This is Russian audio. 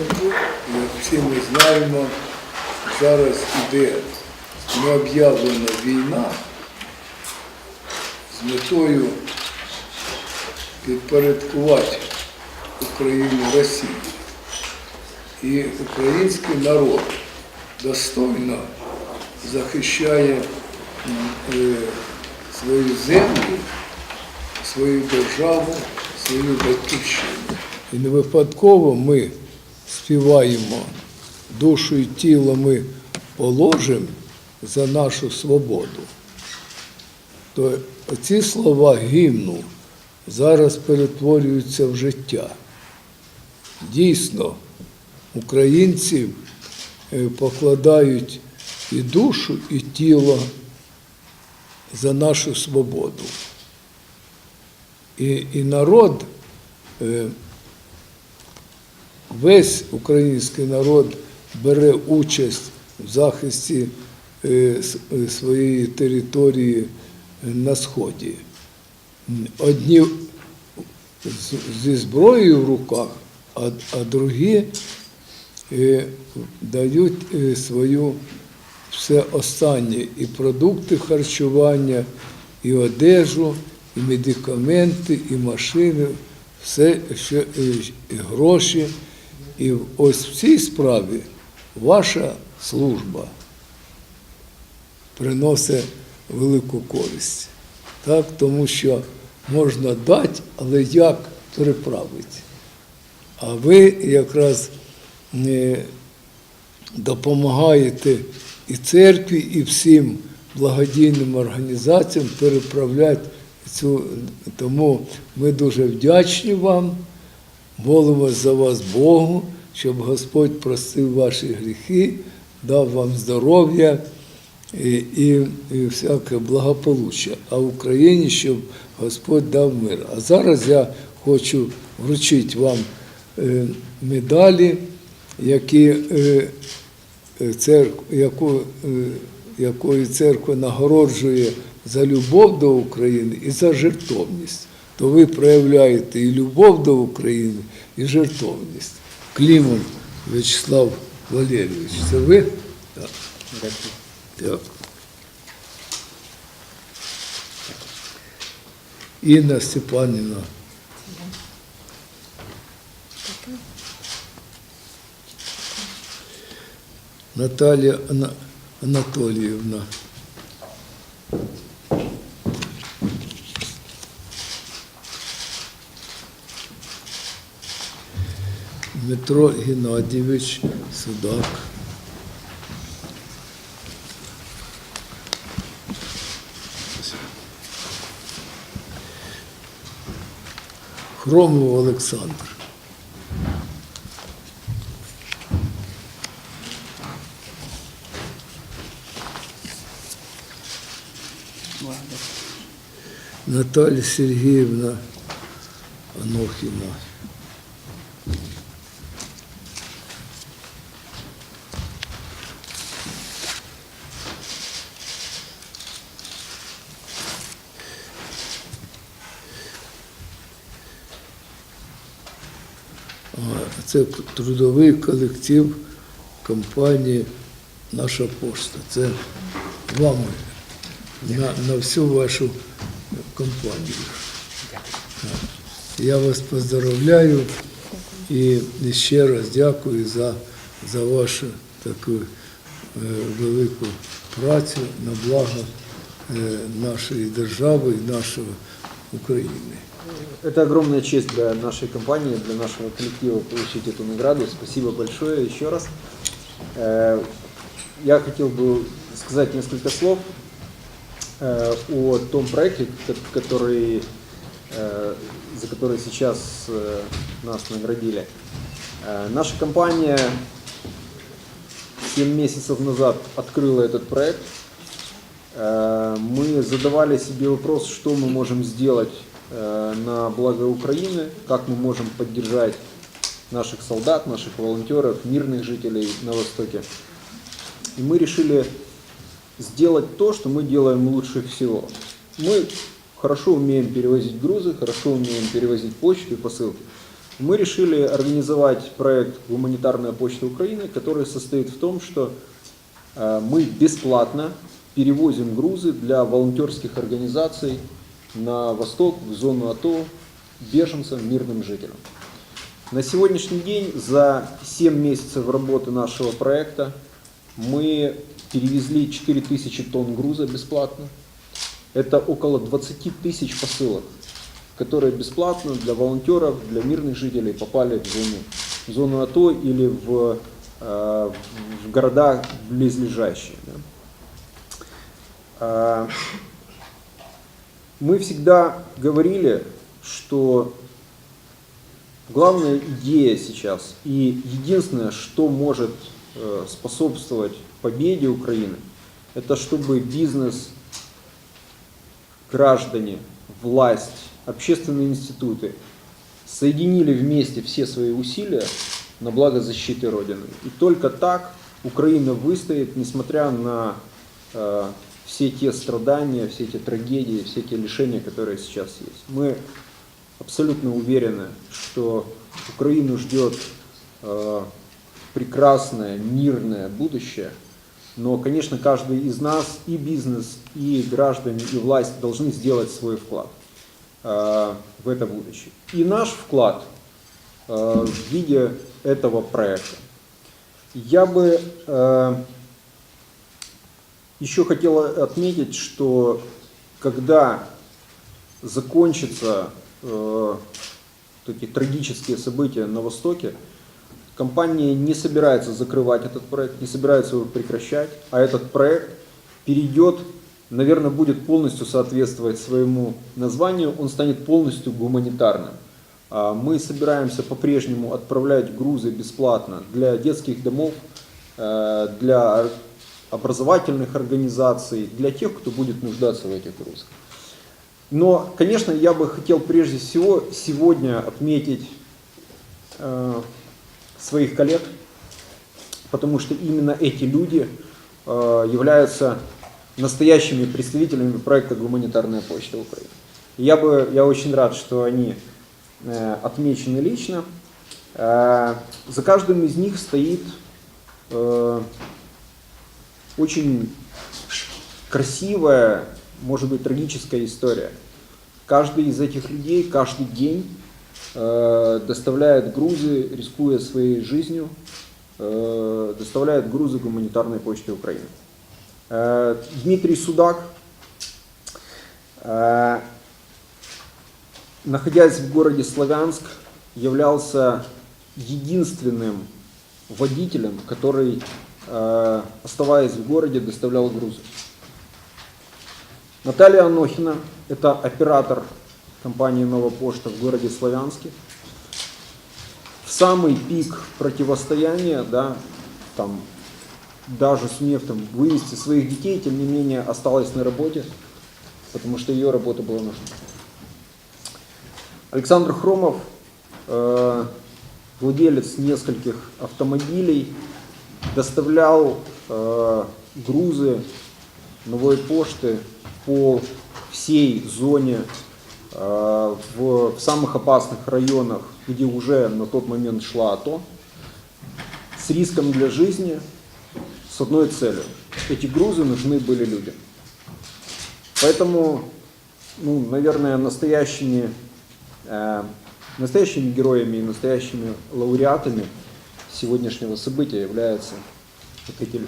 як всі ми знаємо, зараз іде необ'явлена війна з метою підпорядкувати Україну Росії. І український народ достойно захищає е, свою землю, свою державу, свою батьківщину. І не випадково ми співаємо душу і тіло ми положимо за нашу свободу. То ці слова гімну зараз перетворюються в життя. Дійсно, українці е, покладають і душу, і тіло за нашу свободу. І, і народ, е, весь український народ бере участь в захисті е, е, своєї території на Сході. Одні зі зброєю в руках, а, другі е, дають е, свою все останнє і продукти харчування, і одежу, і медикаменти, і машини, все, що, е, і гроші. І ось в цій справі ваша служба приносить велику користь. Так? Тому що можна дати, але як переправити? А ви якраз е, допомагаєте і церкві, і всім благодійним організаціям переправляти цю. Тому ми дуже вдячні вам, молимось за вас Богу, щоб Господь простив ваші гріхи, дав вам здоров'я і, і, і всяке благополуччя, а в Україні, щоб Господь дав мир. А зараз я хочу вручити вам е, медалі, які е, е, церкв, яку, якою церква нагороджує за любов до України і за жертовність. То ви проявляєте і любов до України, і жертовність. Клімон В'ячеслав Валерійович, це ви? Так. Так. Інна Степанівна. Наталія Ана- Анатоліївна. Дмитро Геннадійович Судак. Хромов Олександр. Наталя Сергіївна Анохіна. Це трудовий колектив компанії Наша пошта. Це вам на, на всю вашу компанію. Я вас поздравляю і ще раз дякую за, за вашу таку е, велику працю на благо е, нашої держави і нашої України. Это огромная честь для нашей компании, для нашего коллектива получить эту награду. Спасибо большое еще раз. Э, Я хотел бы сказать несколько слов э, о том проекте, ко- который, э, за который сейчас нас наградили. Наша компания 7 месяцев назад открыла этот проект. Мы задавали себе вопрос, что мы можем сделать на благо Украины, как мы можем поддержать наших солдат, наших волонтеров, мирных жителей на Востоке. И мы решили сделать то, что мы делаем лучше всего. Мы хорошо умеем перевозить грузы, хорошо умеем перевозить почту и посылки. Мы решили организовать проект «Гуманитарная почта Украины», который состоит в том, что э, мы бесплатно перевозим грузы для волонтерских организаций на восток, в зону АТО, беженцам, мирным жителям. На сегодняшний день за 7 месяцев работы нашего проекта мы перевезли 4000 тонн груза бесплатно. Это около 20 тысяч посылок, которые бесплатно для волонтеров, для мирных жителей попали в зону, в зону АТО или в, э, в города близлежащие. да. Мы всегда говорили, что главная идея сейчас и единственное, что может э, способствовать победе Украины, это чтобы бизнес, граждане, власть, общественные институты соединили вместе все свои усилия на благо защиты Родины. И только так Украина выстоит, несмотря на э, все те страдания, все эти трагедии, все те лишения, которые сейчас есть. Мы абсолютно уверены, что Украину ждет э, прекрасное, мирное будущее. Но, конечно, каждый из нас, и бизнес, и граждане, и власть должны сделать свой вклад э, в это будущее. И наш вклад э, в виде этого проекта. Я бы э, еще хотел отметить, что когда закончатся э, эти трагические события на Востоке, компания не собирается закрывать этот проект, не собирается его прекращать, а этот проект перейдет, наверное, будет полностью соответствовать своему названию, он станет полностью гуманитарным. А Мы собираемся по-прежнему отправлять грузы бесплатно для детских домов, э, для образовательных организаций, для тех, кто будет нуждаться в этих грузах. Но, конечно, я бы хотел прежде всего сегодня отметить э, своих коллег, потому что именно эти люди э, являются настоящими представителями проекта «Гуманитарная почта Украины». Я, бы, я очень рад, что они э, отмечены лично. Э, За каждым из них стоит э, очень красивая, может быть, трагическая история. Каждый из этих людей каждый день э, доставляет грузы, рискуя своей жизнью, э, доставляет грузы гуманитарной почты Украины. Э, Дмитрий Судак, э, находясь в городе Славянск, являлся единственным водителем, который, оставаясь в городе, доставлял грузы. Наталья Анохина, это оператор компании «Новая почта» в городе Славянске. В самый пик противостояния, да, там, даже сумев там, вывести своих детей, тем не менее осталась на работе, потому что ее работа была нужна. Александр Хромов, э, владелец нескольких автомобилей, доставлял э, грузы новой почты по всей зоне, э, в, в самых опасных районах, где уже на тот момент шла АТО, с риском для жизни, с одной целью. Эти грузы нужны были людям. Поэтому, ну, наверное, настоящими, э, настоящими героями и настоящими лауреатами сегодняшнего события являются вот эти.